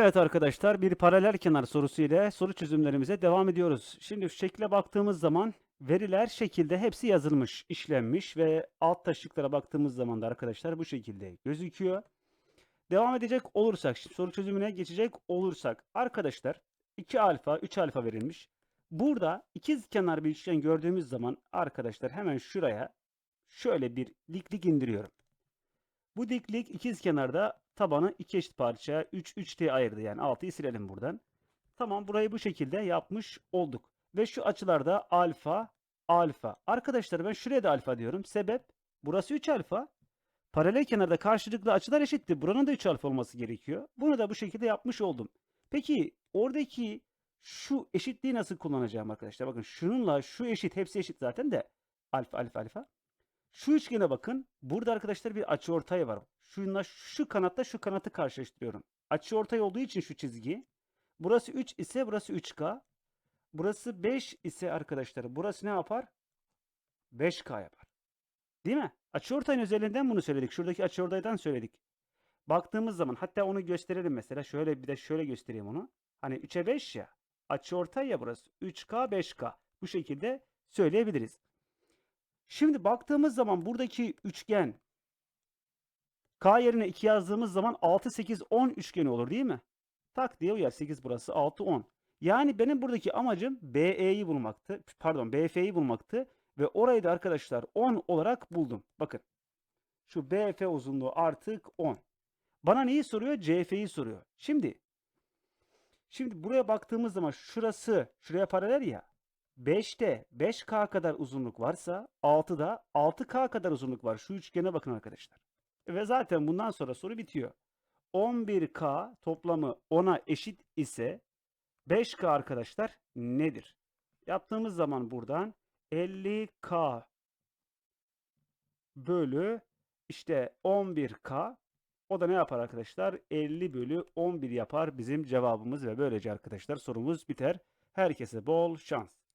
Evet arkadaşlar bir paralel kenar sorusu ile soru çözümlerimize devam ediyoruz. Şimdi şu şekle baktığımız zaman veriler şekilde hepsi yazılmış, işlenmiş ve alt taşlıklara baktığımız zaman da arkadaşlar bu şekilde gözüküyor. Devam edecek olursak, şimdi soru çözümüne geçecek olursak arkadaşlar 2 alfa, 3 alfa verilmiş. Burada ikiz kenar bir üçgen gördüğümüz zaman arkadaşlar hemen şuraya şöyle bir diklik indiriyorum. Bu diklik ikiz kenarda tabanı iki eşit parçaya 3 3 diye ayırdı. Yani 6'yı silelim buradan. Tamam burayı bu şekilde yapmış olduk. Ve şu açılarda alfa, alfa. Arkadaşlar ben şuraya da alfa diyorum. Sebep burası 3 alfa. Paralel kenarda karşılıklı açılar eşitti. Buranın da 3 alfa olması gerekiyor. Bunu da bu şekilde yapmış oldum. Peki oradaki şu eşitliği nasıl kullanacağım arkadaşlar? Bakın şununla şu eşit. Hepsi eşit zaten de. Alfa, alfa, alfa. Şu üçgene bakın. Burada arkadaşlar bir açıortay var. Şunla şu kanatla şu kanatı karşılaştırıyorum. Açıortay olduğu için şu çizgi. Burası 3 ise burası 3K. Burası 5 ise arkadaşlar burası ne yapar? 5K yapar. Değil mi? Açıortayın özelliğinden bunu söyledik. Şuradaki açıortaydan söyledik. Baktığımız zaman hatta onu gösterelim mesela. Şöyle bir de şöyle göstereyim onu. Hani 3'e 5 ya. Açıortay ya burası. 3K 5K. Bu şekilde söyleyebiliriz. Şimdi baktığımız zaman buradaki üçgen K yerine 2 yazdığımız zaman 6, 8, 10 üçgeni olur değil mi? Tak diye uyar. 8 burası 6, 10. Yani benim buradaki amacım BE'yi bulmaktı. Pardon BF'yi bulmaktı. Ve orayı da arkadaşlar 10 olarak buldum. Bakın. Şu BF uzunluğu artık 10. Bana neyi soruyor? CF'yi soruyor. Şimdi Şimdi buraya baktığımız zaman şurası şuraya paralel ya. 5'te 5K kadar uzunluk varsa 6'da 6K kadar uzunluk var. Şu üçgene bakın arkadaşlar. Ve zaten bundan sonra soru bitiyor. 11K toplamı 10'a eşit ise 5K arkadaşlar nedir? Yaptığımız zaman buradan 50K bölü işte 11K o da ne yapar arkadaşlar? 50 bölü 11 yapar bizim cevabımız ve böylece arkadaşlar sorumuz biter. Herkese bol şans.